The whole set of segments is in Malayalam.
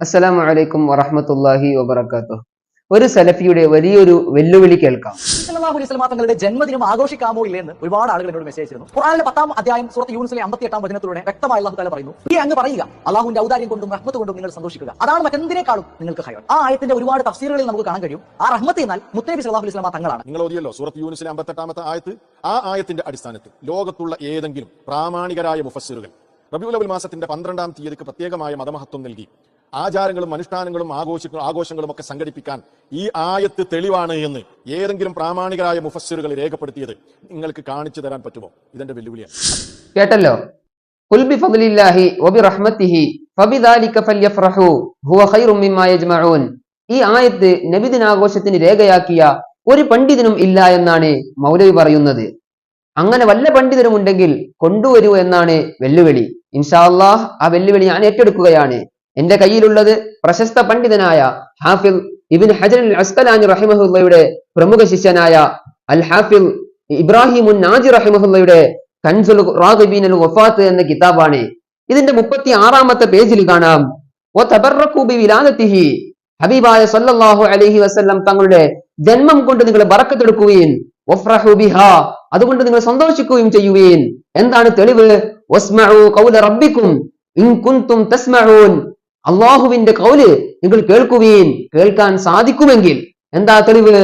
അസ്സലാമു അലൈക്കും വറഹമത്തല്ലാഹി വബറകാതുഹു. ഒരു സലഫിയുടെ വലിയൊരു വെല്ലുവിളി കേൾക്കാം. സല്ലല്ലാഹു അലൈഹി തങ്ങളുടെ ജന്മദിനം ആഘോഷിക്കാമോ ഇല്ലെന്ന് ഒരുപാട് ആളുകൾ എന്നോട് മെസ്സേജ് ചെയ്തു ഖുർആനിലെ പത്താം അധ്യായം സൂറത്ത് യൂണിസിലെ അമ്പത്തി എട്ടാം വചനത്തിലൂടെ വ്യക്തമായി അള്ളാഹു താല പറയുന്നു. ഈ അങ്ങ് പറയുക അള്ളാഹുന്റെ ഔദാര്യം കൊണ്ടും റഹ്മത്ത് കൊണ്ടും നിങ്ങൾ സന്തോഷിക്കുക. അതാണ് മറ്റെന്തിനേക്കാളും നിങ്ങൾക്ക് ഹയർ ആ ആയത്തിന്റെ ഒരുപാട് തഫ്സീറുകളിൽ നമുക്ക് കാണാൻ കഴിയും. ആ റഹ്മത്ത് എന്നാൽ മുത്തനബി സല്ലല്ലാഹു അലൈഹി തങ്ങളാണ്. നിങ്ങൾ ഓതിയല്ലോ സൂറത്ത് യൂനിസിലെ അമ്പത്തെട്ടാമത്തെ ആയത്ത്? ആ ആയത്തിന്റെ അടിസ്ഥാനത്തിൽ ലോകത്തുള്ള ഏതെങ്കിലും പ്രാമാണികരായ മുഫസ്സിറുകൾ റബിയുലബുൽ മാസത്തിന്റെ പന്ത്രണ്ടാം തീയതിക്ക് പ്രത്യേകമായ മതമഹത്വം നൽകി. ആചാരങ്ങളും അനുഷ്ഠാനങ്ങളും ആഘോഷിക്കും ആഘോഷങ്ങളും ഒക്കെ സംഘടിപ്പിക്കാൻ ഈ ആയത്ത് തെളിവാണ് എന്ന് ഏതെങ്കിലും പ്രാമാണികരായ മുഫസ്സിറുകൾ രേഖപ്പെടുത്തിയത് നിങ്ങൾക്ക് കാണിച്ചു തരാൻ പറ്റുമോ? ഇതെന്റെ വെല്ലുവിളിയാണ്. കേട്ടല്ലോ? ഈ ആയത്ത് നബിദിന നബിദിനാഘോഷത്തിന് രേഖയാക്കിയ ഒരു പണ്ഡിതനും ഇല്ല എന്നാണ് മൗലവി പറയുന്നത്. അങ്ങനെ വല്ല പണ്ഡിതനും ഉണ്ടെങ്കിൽ കൊണ്ടുവരൂ എന്നാണ് വെല്ലുവിളി. ഇൻഷാ അള്ളാഹ് ആ വെല്ലുവിളി ഞാൻ ഏറ്റെടുക്കുകയാണ്. എന്റെ കയ്യിലുള്ളത് പ്രശസ്ത പണ്ഡിതനായ ഹാഫിൽ ഇബിൻ ഹജൻ അസ്കലാനി റഹിമഹുല്ലയുടെ പ്രമുഖ ശിഷ്യനായ അൽ ഹാഫിൽ ഇബ്രാഹിമുൻ നാജി റഹിമഹുല്ലയുടെ കൻസുൽ റാഗിബീൻ അൽ വഫാത്ത് എന്ന കിതാബാണ്. ഇതിന്റെ മുപ്പത്തി ആറാമത്തെ പേജിൽ കാണാം. ഹബീബായ സല്ലല്ലാഹു അലൈഹി വസല്ലം തങ്ങളുടെ ജന്മം കൊണ്ട് നിങ്ങൾ ബറക്കത്തെടുക്കുകയും അതുകൊണ്ട് നിങ്ങൾ സന്തോഷിക്കുകയും ചെയ്യുകയും എന്താണ് തെളിവ്? റബ്ബിക്കും അള്ളാഹുവിന്റെ കൗൽ നിങ്ങൾ കേൾക്കുകയും കേൾക്കാൻ സാധിക്കുമെങ്കിൽ എന്താ തെളിവ്?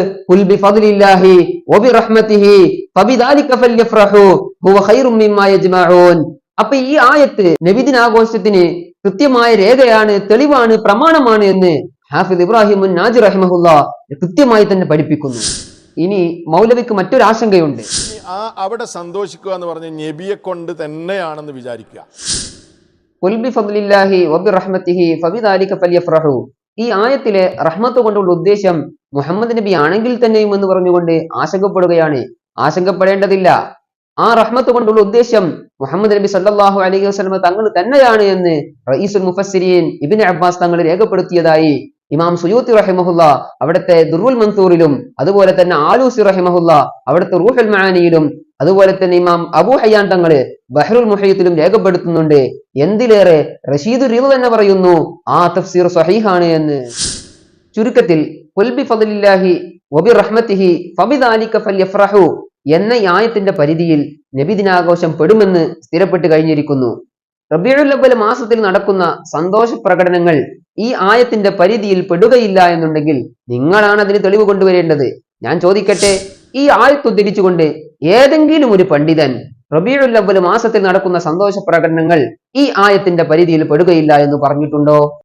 അപ്പൊ ഈ ആയത്ത് നബിദിന ആഘോഷത്തിന് കൃത്യമായ രേഖയാണ് തെളിവാണ് പ്രമാണമാണ് എന്ന് ഹാഫിദ് ഇബ്രാഹിം നാജി റഹിമഹുല്ല കൃത്യമായി തന്നെ പഠിപ്പിക്കുന്നു. ഇനി മൗലവിക്ക് മറ്റൊരു ആശങ്കയുണ്ട് ആ അവിടെ സന്തോഷിക്കുക എന്ന് പറഞ്ഞ നബിയെ കൊണ്ട് തന്നെയാണെന്ന് വിചാരിക്കുക. ഈ ആയത്തിലെ റഹ്മത്ത് കൊണ്ടുള്ള ഉദ്ദേശം മുഹമ്മദ് നബി ആണെങ്കിൽ തന്നെയും എന്ന് പറഞ്ഞുകൊണ്ട് ആശങ്കപ്പെടുകയാണ്. ആശങ്കപ്പെടേണ്ടതില്ല. ആ റഹ്മത്ത് കൊണ്ടുള്ള ഉദ്ദേശം മുഹമ്മദ് നബി സല്ലാഹു അലൈഹി വസല്ലം തങ്ങൾ തന്നെയാണ് എന്ന് റഈസുൽ മുഫസ്സിരീൻ ഇബിൻ അബ്ബാസ് തങ്ങൾ രേഖപ്പെടുത്തിയതായി ഇമാം സുയൂത്തി റഹിമഹുല്ല അവിടുത്തെ ദുർവുൽ മൻസൂറിലും അതുപോലെ തന്നെ ആലൂസി റഹിമഹുല്ല അവിടുത്തെ റൂഹുൽ മആനിയിലും അതുപോലെ തന്നെ ഇമാം അബു ഹയ്യാൻ തങ്ങൾ ബഹ്റുൽ മുഹയ്യത്തിലും രേഖപ്പെടുത്തുന്നുണ്ട്. എന്തിലേറെ? റഷീദു റിവ് തന്നെ പറയുന്നു ആ തഫ്സീർ സഹീഹാണ് എന്ന്. ചുരുക്കത്തിൽ "ഖുൽ ബിഫദ്ലില്ലാഹി വബിറഹ്മതിഹി ഫബിദാലിക എന്ന ആയത്തിന്റെ പരിധിയിൽ നബിദിനാഘോഷം പെടുമെന്ന് സ്ഥിരപ്പെട്ട് കഴിഞ്ഞിരിക്കുന്നു. അവ്വൽ മാസത്തിൽ നടക്കുന്ന സന്തോഷ പ്രകടനങ്ങൾ ഈ ആയത്തിന്റെ പരിധിയിൽ പെടുകയില്ല എന്നുണ്ടെങ്കിൽ നിങ്ങളാണ് അതിന് തെളിവ് കൊണ്ടുവരേണ്ടത്. ഞാൻ ചോദിക്കട്ടെ ഈ ആയത്ത് ഉദ്ധരിച്ചുകൊണ്ട് ഏതെങ്കിലും ഒരു പണ്ഡിതൻ റബീഉൽ അവ്വൽ മാസത്തിൽ നടക്കുന്ന സന്തോഷ പ്രകടനങ്ങൾ ഈ ആയത്തിന്റെ പരിധിയിൽ പെടുകയില്ല എന്ന് പറഞ്ഞിട്ടുണ്ടോ?